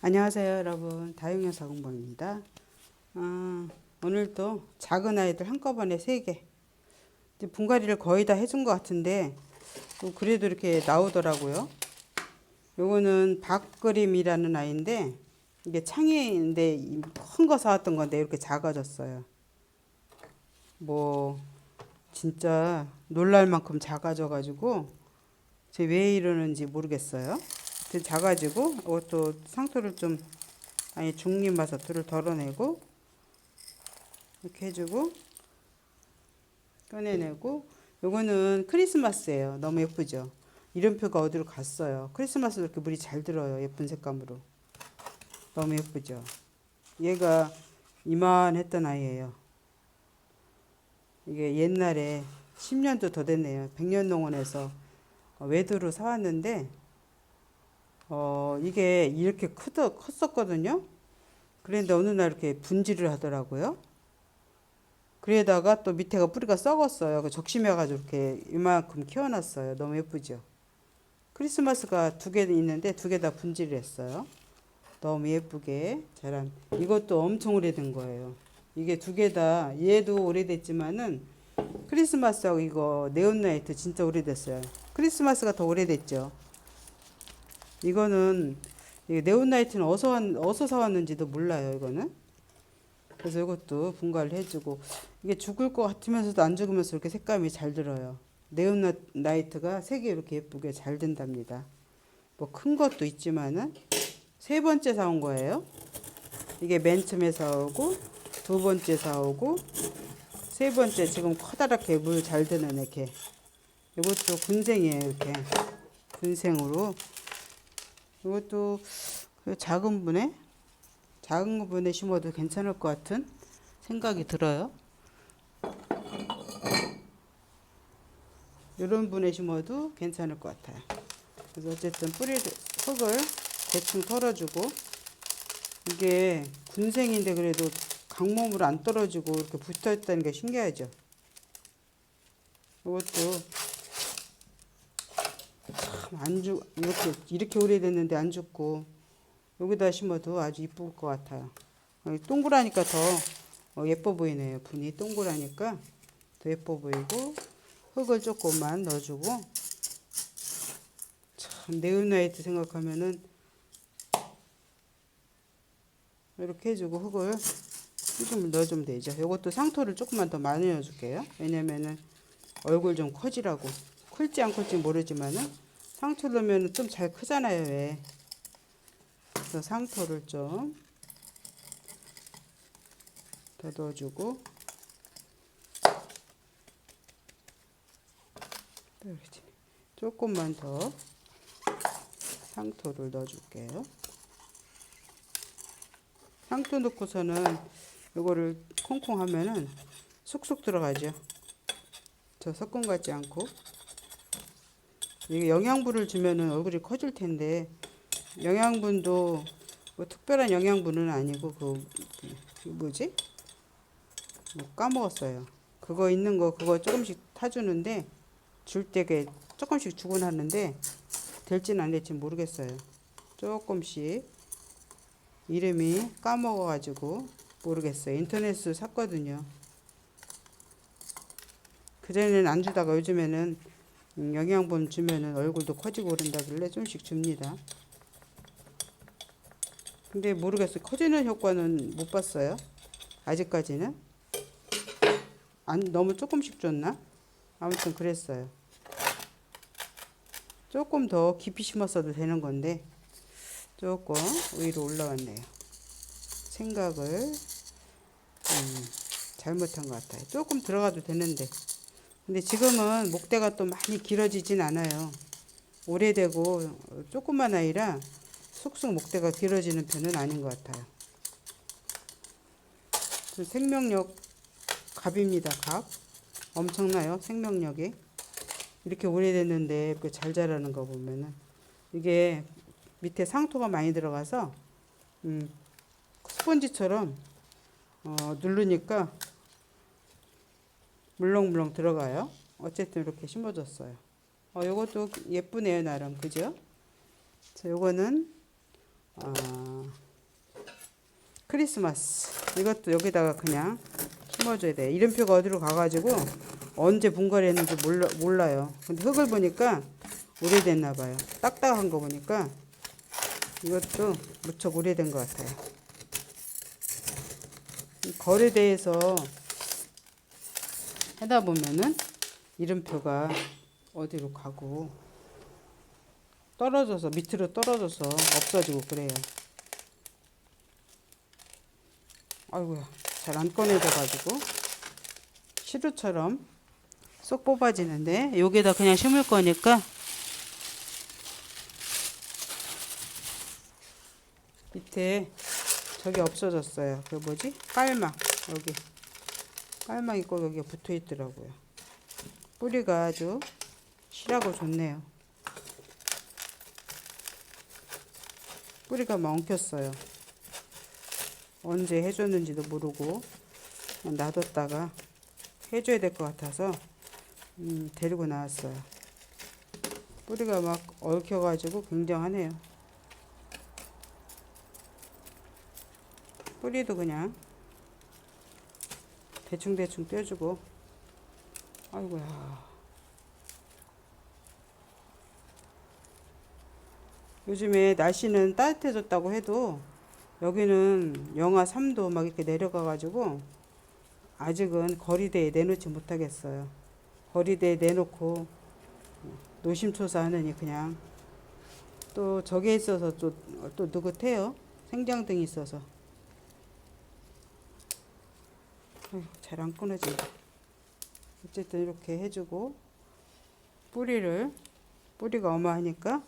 안녕하세요 여러분. 다육영 사공방입니다. 아, 오늘도 작은 아이들 한꺼번에 3개. 이제 분갈이를 거의 다 해준 것 같은데 또 그래도 이렇게 나오더라고요. 요거는 박그림이라는 아이인데 이게 창의인데 큰 거 사왔던 건데 이렇게 작아졌어요. 뭐 진짜 놀랄 만큼 작아져 가지고 제 왜 이러는지 모르겠어요 작아지고 이것도 상토를 좀 아니 중립 마사토를 덜어내고 이렇게 해주고 꺼내내고. 요거는 크리스마스예요. 너무 예쁘죠? 이름표가 어디로 갔어요? 크리스마스도 이렇게 물이 잘 들어요. 예쁜 색감으로. 너무 예쁘죠? 얘가 이만했던 아이예요. 이게 옛날에 10년도 더 됐네요. 백년농원에서 외도로 사왔는데 어, 이게 이렇게 크더, 컸었거든요. 그런데 어느 날 이렇게 분질을 하더라고요. 그러다가 또 밑에가 뿌리가 썩었어요. 그 적심해가지고 이렇게 이만큼 키워놨어요. 너무 예쁘죠? 크리스마스가 두 개 있는데 두 개 다 분질을 했어요. 너무 예쁘게 자란. 이것도 엄청 오래된 거예요. 이게 두 개 다, 얘도 오래됐지만은 크리스마스하고 이거 네온라이트 진짜 오래됐어요. 크리스마스가 더 오래됐죠. 이거는 이 네온라이트는 어디서, 왔, 어디서 사왔는지도 몰라요. 이거는. 그래서 이것도 분갈이 해주고 이게 죽을 것 같으면서도 안 죽으면서 이렇게 색감이 잘 들어요. 네온라이트가 색이 이렇게 예쁘게 잘 된답니다. 뭐 큰 것도 있지만은 세 번째 사온 거예요. 이게 맨 처음에 사오고 두 번째 사오고 세 번째 지금 커다랗게 물 잘 드는 이렇게 이것도 군생이에요 이렇게 군생으로 이것도 그 작은 분에 작은 분에 심어도 괜찮을 것 같은 생각이 들어요. 이런 분에 심어도 괜찮을 것 같아요. 그래서 어쨌든 뿌리 흙을 대충 털어주고 이게 군생인데 그래도 강몸으로 안 떨어지고 이렇게 붙어 있다는 게 신기하죠. 이것도 안 죽, 이렇게, 이렇게 오래됐는데 안 죽고, 여기다 심어도 아주 이쁠 것 같아요. 동그라니까 더 어, 예뻐 보이네요. 분이 동그라니까 더 예뻐 보이고, 흙을 조금만 넣어주고, 참, 네온라이트 생각하면은, 이렇게 해주고, 흙을 조금 넣어주면 되죠. 이것도 상토를 조금만 더 많이 넣어줄게요. 왜냐면은, 얼굴 좀 커지라고. 클지 안 클지 모르지만은, 상토 넣으면 좀 잘 크잖아요, 왜. 그래서 상토를 좀 더 넣어주고, 조금만 더 상토를 넣어줄게요. 상토 넣고서는 이거를 콩콩 하면은 쑥쑥 들어가죠. 저 섞은 것 같지 않고. 이게 영양분을 주면은 얼굴이 커질 텐데 영양분도 뭐 특별한 영양분은 아니고 그, 그 뭐지? 뭐 까먹었어요. 그거 있는 거 그거 조금씩 타주는데 줄 때게 조금씩 주곤 하는데 될지는 안 될지 모르겠어요. 조금씩 이름이 까먹어가지고 모르겠어요. 인터넷으로 샀거든요. 그전에는 안 주다가 요즘에는 음, 영양분 주면은 얼굴도 커지고 그런다길래 좀씩 줍니다. 근데 모르겠어요. 커지는 효과는 못 봤어요. 아직까지는. 안, 너무 조금씩 줬나? 아무튼 그랬어요. 조금 더 깊이 심었어도 되는 건데, 조금 위로 올라왔네요. 생각을, 음, 잘못한 것 같아요. 조금 들어가도 되는데. 근데 지금은 목대가 또 많이 길어지진 않아요. 오래되고 조그만 아이라 쑥쑥 목대가 길어지는 편은 아닌 것 같아요. 그 생명력 갑입니다. 갑. 엄청나요. 생명력이. 이렇게 오래됐는데 이렇게 잘 자라는 거 보면은 이게 밑에 상토가 많이 들어가서 음, 스펀지처럼 어, 누르니까 물렁물렁 들어가요. 어쨌든 이렇게 심어줬어요. 어, 요것도 예쁘네요, 나름. 그죠? 자, 요거는 아, 크리스마스 이것도 여기다가 그냥 심어줘야 돼. 이름표가 어디로 가가지고 언제 분갈이 했는지 몰라, 몰라요. 근데 흙을 보니까 오래됐나 봐요. 딱딱한 거 보니까 이것도 무척 오래된 것 같아요. 이 거래대에서 하다 보면은 이름표가 어디로 가고 떨어져서 밑으로 떨어져서 없어지고 그래요. 아이고야 잘 안 꺼내져 가지고 시루처럼 쏙 뽑아지는데 여기다 그냥 심을 거니까 밑에 저기 없어졌어요. 그 뭐지? 깔막 여기 깔막이 꼭 여기에 붙어 있더라고요. 뿌리가 아주 실하고 좋네요. 뿌리가 막 엉켰어요. 언제 해줬는지도 모르고 놔뒀다가 해줘야 될 것 같아서 음, 데리고 나왔어요. 뿌리가 막 얽혀가지고 굉장하네요. 뿌리도 그냥 대충대충 떼주고. 아이고야. 요즘에 날씨는 따뜻해졌다고 해도 여기는 영하 3도 막 이렇게 내려가 가지고 아직은 거리대에 내놓지 못하겠어요. 거리대에 내놓고 노심초사 하느니 그냥. 또 저게 있어서 또, 또 느긋해요. 생장등이 있어서 잘 안 끊어진다. 어쨌든 이렇게 해주고 뿌리를 뿌리가 어마하니까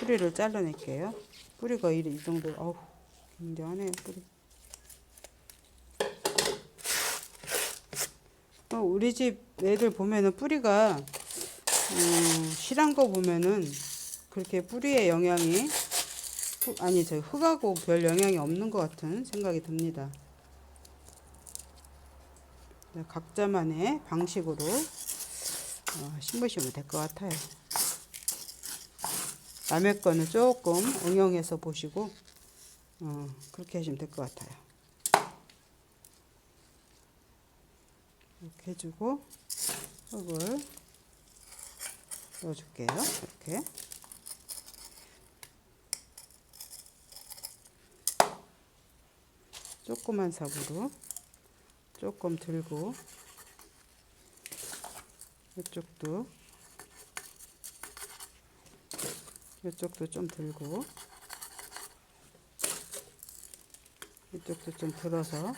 뿌리를 잘라낼게요. 뿌리가 이, 이 정도 어우 굉장하네요 뿌리. 어, 우리 집 애들 보면은 뿌리가 음, 실한 거 보면은 그렇게 뿌리의 영향이 후- 아니 저 흙하고 별 영향이 없는 것 같은 생각이 듭니다. 네, 각자만의 방식으로 어, 심으시면 될 것 같아요. 남의 거는 조금 응용해서 보시고 어, 그렇게 하시면 될 것 같아요. 이렇게 해주고 흙을 넣어줄게요. 이렇게 조그만 삽으로 조금 들고 이쪽도 이쪽도 좀 들고 이쪽도 좀 들어서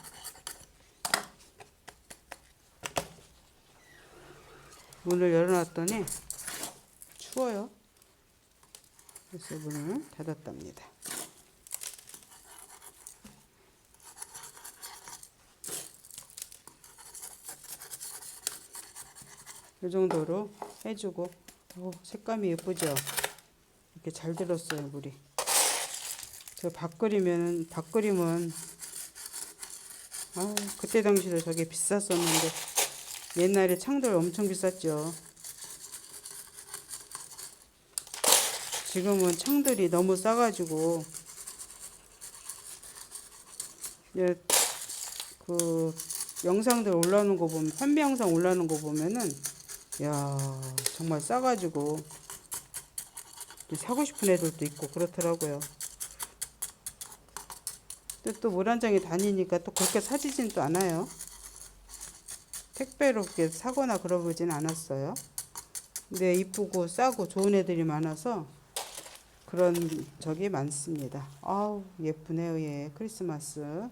문을 열어놨더니 추워요. 그래서 문을 닫았답니다. 이 정도로 해주고. 오, 색감이 예쁘죠? 이렇게 잘 들었어요 물이. 저 밥끓이면 밥끓이면 아 그때 당시도 저게 비쌌었는데 옛날에 창들 엄청 비쌌죠. 지금은 창들이 너무 싸가지고 그 영상들 올라오는 거 보면 판매 영상 올라오는 거 보면은 야 정말 싸가지고 사고 싶은 애들도 있고 그렇더라고요. 또 모란장에 다니니까 또 그렇게 사지진 또 않아요. 택배로 이렇게 사거나 그러보진 않았어요. 근데 이쁘고 싸고 좋은 애들이 많아서 그런 적이 많습니다. 아우 예쁘네요 얘 크리스마스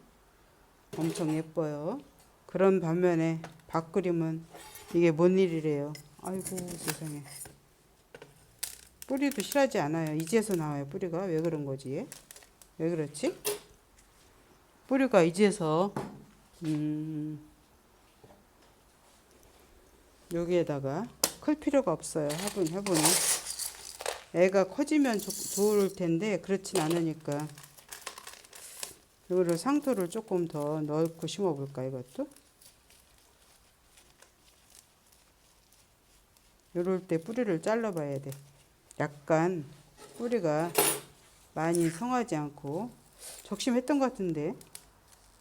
엄청 예뻐요. 그런 반면에 밥그림은 이게 뭔 일이래요. 아이고 세상에. 뿌리도 실하지 않아요. 이제서 나와요. 뿌리가 왜 그런 거지? 얘? 왜 그렇지? 뿌리가 이제서 음, 여기에다가 클 필요가 없어요. 화분 화분은 애가 커지면 좋, 좋을 텐데 그렇진 않으니까 이거를 상토를 조금 더 넣고 심어볼까 이것도? 이럴 때 뿌리를 잘라봐야 돼. 약간 뿌리가 많이 성하지 않고 적심했던 것 같은데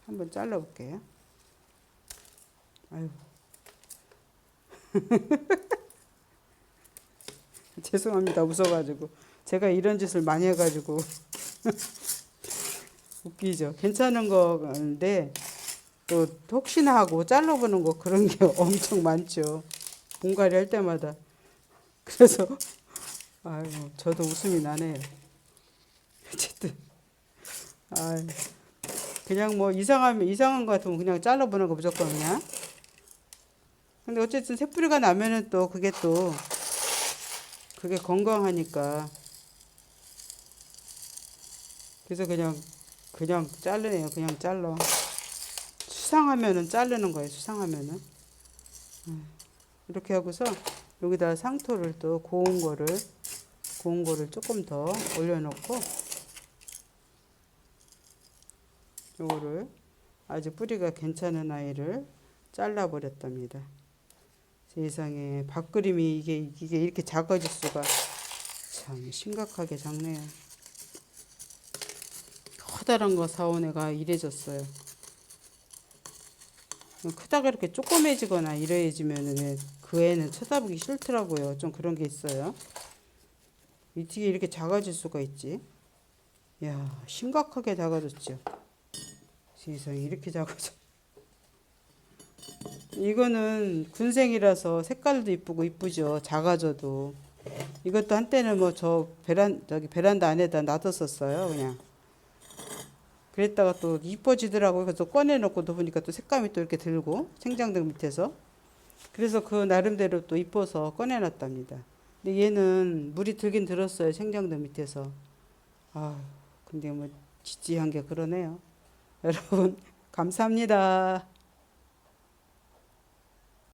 한번 잘라볼게요. 아유. 죄송합니다. 웃어가지고 제가 이런 짓을 많이 해가지고 웃기죠. 괜찮은 건데 또 혹시나 하고 잘라보는 거 그런 게 엄청 많죠. 분갈이 할 때마다 그래서 아이고 저도 웃음이 나네요. 어쨌든 아 그냥 뭐 이상하면 이상한 거 같으면 그냥 잘라보는 거 무조건 그냥. 근데 어쨌든 새뿌리가 나면은 또 그게 또 그게 건강하니까 그래서 그냥 그냥 자르네요. 그냥 잘라. 수상하면은 자르는 거예요. 수상하면은 음, 이렇게 하고서 여기다 상토를 또 고운 거를 고운 거를 조금 더 올려놓고 요거를 아주 뿌리가 괜찮은 아이를 잘라 버렸답니다. 세상에 밥그림이 이게 이게 이렇게 작아질 수가 참 심각하게 작네요. 커다란 거 사온 애가 이래졌어요. 크다가 이렇게 조그매지거나 이래지면은 그 애는 쳐다보기 싫더라고요. 좀 그런 게 있어요. 어떻게 이렇게 작아질 수가 있지? 야 심각하게 작아졌죠. 세상에 이렇게 작아져. 이거는 군생이라서 색깔도 이쁘고 이쁘죠. 작아져도. 이것도 한때는 뭐 저 베란 저기 베란다 안에다 놔뒀었어요. 그냥. 그랬다가 또 이뻐지더라고요. 그래서 꺼내놓고 또 보니까 또 색감이 또 이렇게 들고 생장등 밑에서. 그래서 그 나름대로 또 이뻐서 꺼내놨답니다. 근데 얘는 물이 들긴 들었어요. 생장등 밑에서. 아, 근데 뭐 지지한 게 그러네요. 여러분 감사합니다.